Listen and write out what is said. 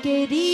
ক্ষণিকেরই